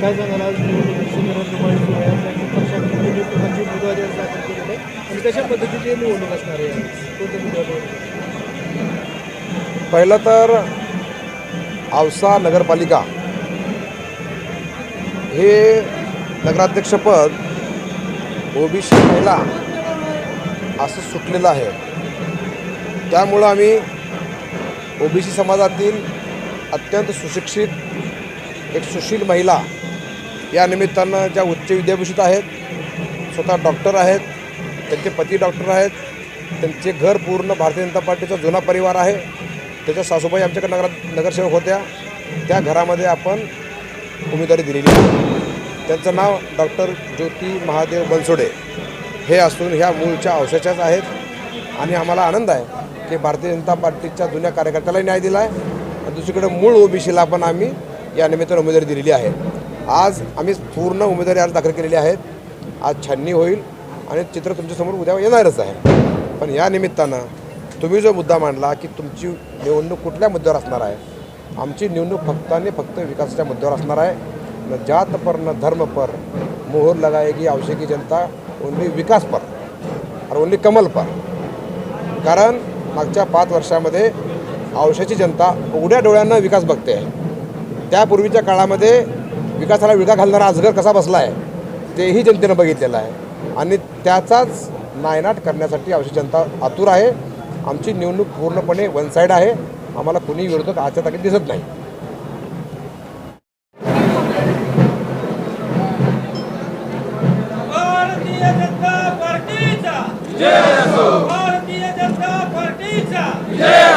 काय सांगाल आज? निवडणुकीची रणधुमाळी सुरू आहे आपल्या पक्षाने विविध प्रकारचे उमेदवारी आज दाखल केलेले आहे आणि कशा पद्धतीची निवडणूक असणार आहे? कोणत्या मुद्द्यावर पहिलं तर औसा नगरपालिका हे नगराध्यक्षपद ओबीसी महिला असं सुटलेलं आहे. त्यामुळं आम्ही ओबीसी समाजातील अत्यंत सुशिक्षित एक सुशील महिला या निमित्तानं ज्या उच्च विद्याभूषित आहेत स्वतः डॉक्टर आहेत त्यांचे पती डॉक्टर आहेत त्यांचे घर पूर्ण भारतीय जनता पार्टीचा जुना परिवार आहे त्याच्या सासूबाई आमच्याकडे नगर नगरसेवक होत्या त्या घरामध्ये आपण उमेदवारी दिलेली आहे. त्यांचं नाव डॉक्टर ज्योती महादेव बनसोडे. हे असून ह्या मूळच्या अवशेषाच आहेत आणि आम्हाला आनंद आहे की भारतीय जनता पार्टीच्या जुन्या कार्यकर्त्याला न्याय दिला आहे आणि दुसरीकडे मूळ ओबीसीला पण आम्ही या निमित्तानं उमेदवारी दिलेली आहे. आज आम्ही पूर्ण उमेदवारी आज दाखल केलेली आहेत. आज छाननी होईल आणि चित्र तुमच्यासमोर उद्या येणारच आहे. पण या निमित्तानं तुम्ही जो मुद्दा मांडला की तुमची निवडणूक कुठल्या मुद्द्यावर असणार आहे? आमची निवडणूक फक्त आणि फक्त विकासाच्या मुद्द्यावर असणार आहे. न जातपर न धर्मपर मोहर लगाएगी आवश्यकी जनता ओनली विकासपर आणि ओनली कमलपर कारण मागच्या पाच वर्षामध्ये औषधाची जनता उघड्या डोळ्यांना विकास बघते आहे. त्यापूर्वीच्या काळामध्ये विकासाला विळखा घालणारा अजगर कसा बसला आहे तेही जनतेनं बघितलेलं आहे. आणि त्याचाच नायनाट करण्यासाठी आमची जनता आतुर आहे. आमची निवडणूक पूर्णपणे वन साईड आहे. आम्हाला कुणी विरोधक आजच्या ताकद दिसत नाही. Yeah!